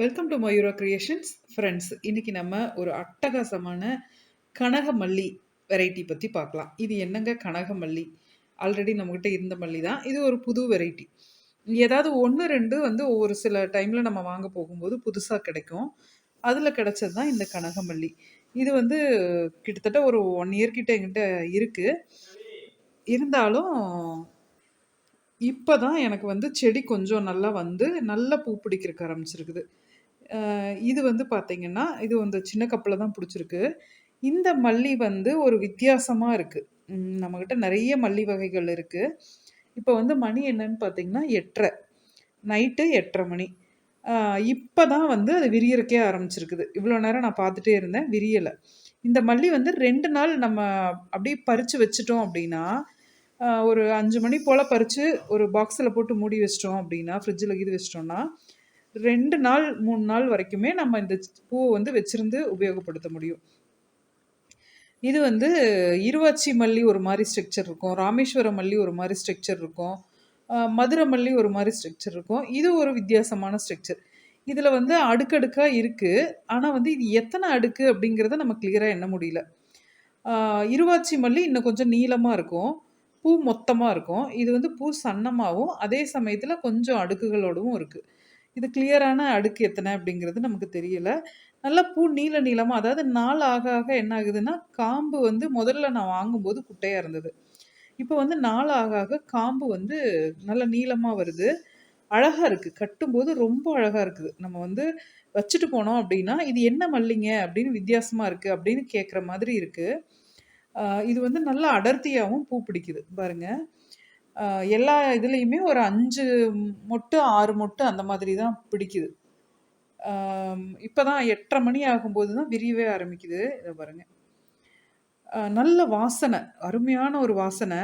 Welcome to Mayura creations friends இன்றைக்கி நம்ம ஒரு அட்டகாசமான கனகமல்லி வெரைட்டி பற்றி பார்க்கலாம். இது என்னங்க கனகமல்லி? ஆல்ரெடி நம்மக்கிட்ட இருந்த மல்லி தான். இது ஒரு புது வெரைட்டி ஏதாவது ஒன்று ரெண்டு வந்து ஒவ்வொரு சில டைமில் நம்ம வாங்க போகும்போது புதுசாக கிடைக்கும். அதில் கிடைச்சது தான் இந்த கனகமல்லி. இது வந்து கிட்டத்தட்ட ஒரு ஒன் இயர் கிட்ட என்கிட்ட இருக்குது இருந்தாலும் இப்போ தான் எனக்கு வந்து செடி கொஞ்சம் நல்லா வந்து நல்லா பூ பிடிக்கிறக்கு ஆரம்பிச்சிருக்குது. இது வந்து பார்த்தீங்கன்னா, இது வந்து சின்ன கப்பில் தான் பிடிச்சிருக்கு. இந்த மல்லி வந்து ஒரு வித்தியாசமாக இருக்குது நம்மக்கிட்ட நிறைய மல்லி வகைகள் இருக்குது இப்போ வந்து மணி என்னன்னு பார்த்தீங்கன்னா, 8:30 நைட்டு 8:30 மணி. இப்போ தான் வந்து அது விரியறக்கே ஆரம்பிச்சிருக்குது. இவ்வளோ நேரம் நான் பார்த்துட்டே இருந்தேன், விரியலை இந்த மல்லி வந்து ரெண்டு நாள் நம்ம அப்படியே பறித்து வச்சுட்டோம் அப்படின்னா, ஒரு அஞ்சு மணி போல் பறித்து ஒரு பாக்ஸில் போட்டு மூடி வச்சிட்டோம் அப்படின்னா, ஃப்ரிட்ஜில் கீது வச்சிட்டோம்னா ரெண்டு நாள் மூணு நாள் வரைக்குமே நம்ம இந்த பூவை வந்து வச்சிருந்து உபயோகப்படுத்த முடியும். இது வந்து இருவாச்சி மல்லி ஒரு மாதிரி ஸ்ட்ரக்சர் இருக்கும். ராமேஸ்வரம் மல்லி ஒரு மாதிரி ஸ்ட்ரக்சர் இருக்கும். மதுரை மல்லி ஒரு மாதிரி ஸ்ட்ரக்சர் இருக்கும். இது ஒரு வித்தியாசமான ஸ்ட்ரக்சர் இதில் வந்து அடுக்கடுக்காக இருக்குது ஆனால் வந்து இது எத்தனை அடுக்கு அப்படிங்கிறத நம்ம கிளியராக எண்ண முடியல. இருவாச்சி மல்லி இன்னும் கொஞ்சம் நீளமாக இருக்கும். பூ மொத்தமாக இருக்கும். இது வந்து பூ சன்னமாகவும் அதே சமயத்தில் கொஞ்சம் அடுக்குகளோடவும் இருக்குது இது கிளியரான அடுக்கு எத்தனை அப்படிங்கிறது நமக்கு தெரியல. நல்லா பூ நீல நீளமாக அதாவது நாள் ஆக ஆக என்ன ஆகுதுன்னா, காம்பு வந்து முதல்ல நான் வாங்கும்போது குட்டையாக இருந்தது. இப்போ வந்து நாள் ஆக ஆக காம்பு வந்து நல்ல நீளமாக வருது. அழகாக இருக்குது கட்டும்போது ரொம்ப அழகாக இருக்குது. நம்ம வந்து வச்சுட்டு போனோம் அப்படின்னா, "இது என்ன மல்லிங்க?" அப்படின்னு வித்தியாசமாக இருக்குது அப்படின்னு கேட்குற மாதிரி இருக்குது இது வந்து நல்லா அடர்த்தியாகவும் பூ பிடிக்குது. பாருங்கள் எல்லா இதுலேயுமே ஒரு அஞ்சு மொட்டு, ஆறு மொட்டு அந்த மாதிரி தான் பிடிக்குது. இப்போ தான் 8:30 மணி ஆகும்போது தான் விரியவே ஆரம்பிக்குது. இதை பாருங்க. நல்ல வாசனை. அருமையான ஒரு வாசனை.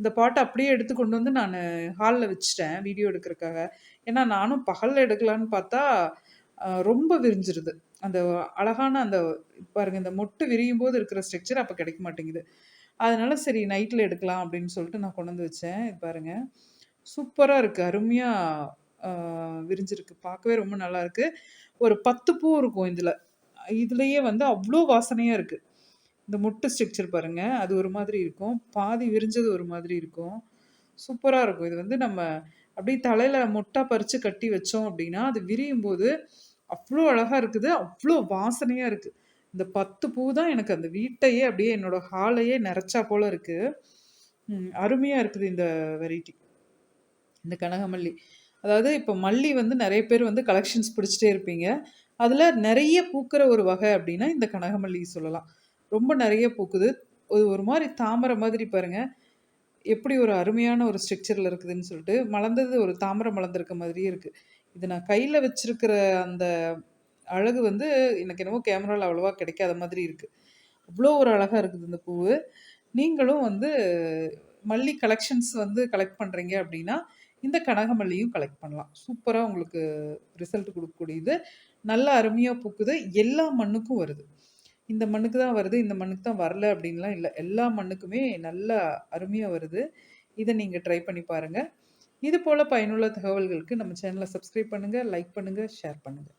இந்த பாட்டை அப்படியே எடுத்து கொண்டு வந்து நான் ஹாலில் வச்சுட்டேன், வீடியோ எடுக்கிறதுக்காக. ஏன்னா நானும் பகலில் எடுக்கலான்னு பார்த்தா, ரொம்ப விரிஞ்சிருது. அந்த அழகான அந்த பாருங்க இந்த மொட்டு விரியும் போது இருக்கிற ஸ்ட்ரக்சர் அப்போ கிடைக்க மாட்டேங்குது. அதனால் சரி நைட்டில் எடுக்கலாம் அப்படின்னு சொல்லிட்டு நான் கொண்டு வந்து வச்சேன். இது பாருங்கள் சூப்பராக இருக்குது அருமையாக விரிஞ்சிருக்கு. பார்க்கவே ரொம்ப நல்லாயிருக்கு. ஒரு பத்து பூ இருக்கும் இதில். இதுலேயே வந்து அவ்வளோ வாசனையாக இருக்குது. இந்த மொட்டு ஸ்ட்ரக்சர் பாருங்கள் அது ஒரு மாதிரி இருக்கும். பாதி விரிஞ்சது ஒரு மாதிரி இருக்கும். சூப்பராக இருக்கும். இது வந்து நம்ம அப்படியே தலையில் மொட்டா பறித்து கட்டி வச்சோம் அப்படின்னா, அது விரியும் போது அவ்வளோ அழகாக இருக்குது. அவ்வளோ வாசனையாக இருக்குது. இந்த பத்து பூ தான் எனக்கு அந்த வீட்டையே அப்படியே என்னோட ஹாலையே நிறைச்சா போல இருக்கு. அருமையாக இருக்குது இந்த வெரைட்டி இந்த கனகமல்லி. அதாவது இப்போ மல்லி வந்து நிறைய பேர் வந்து கலெக்ஷன்ஸ் பிடிச்சிட்டே இருப்பீங்க. அதில் நிறைய பூக்கிற ஒரு வகை அப்படின்னா இந்த கனகமல்லி சொல்லலாம். ரொம்ப நிறைய பூக்குது. ஒரு ஒரு மாதிரி தாமரை மாதிரி பாருங்க. எப்படி ஒரு அருமையான ஒரு ஸ்ட்ரக்சரில் இருக்குதுன்னு சொல்லிட்டு மலர்ந்தது ஒரு தாமரை மலர்ந்திருக்க மாதிரியே இருக்குது இது நான் கையில் வச்சிருக்கிற அந்த அழகு வந்து எனக்கு என்னமோ கேமராவில் அவ்வளோவா கிடைக்காத மாதிரி இருக்குது அவ்வளோ ஒரு அழகாக இருக்குது இந்த பூவு. நீங்களும் வந்து மல்லி கலெக்ஷன்ஸ் வந்து கலெக்ட் பண்ணுறீங்க அப்படின்னா இந்த கனகமல்லியும் கலெக்ட் பண்ணலாம். சூப்பராக உங்களுக்கு ரிசல்ட் கொடுக்கக்கூடியது. நல்லா அருமையாக பூக்குது. எல்லா மண்ணுக்கும் வருது. இந்த மண்ணுக்கு தான் வருது இந்த மண்ணுக்கு தான் வரல அப்படின்லாம் இல்லை. எல்லா மண்ணுக்குமே நல்லா அருமையாக வருது. இதை நீங்கள் ட்ரை பண்ணி பாருங்கள் இது போல் பயனுள்ள தகவல்களுக்கு நம்ம சேனலை சப்ஸ்கிரைப் பண்ணுங்கள் லைக் பண்ணுங்கள் ஷேர் பண்ணுங்கள்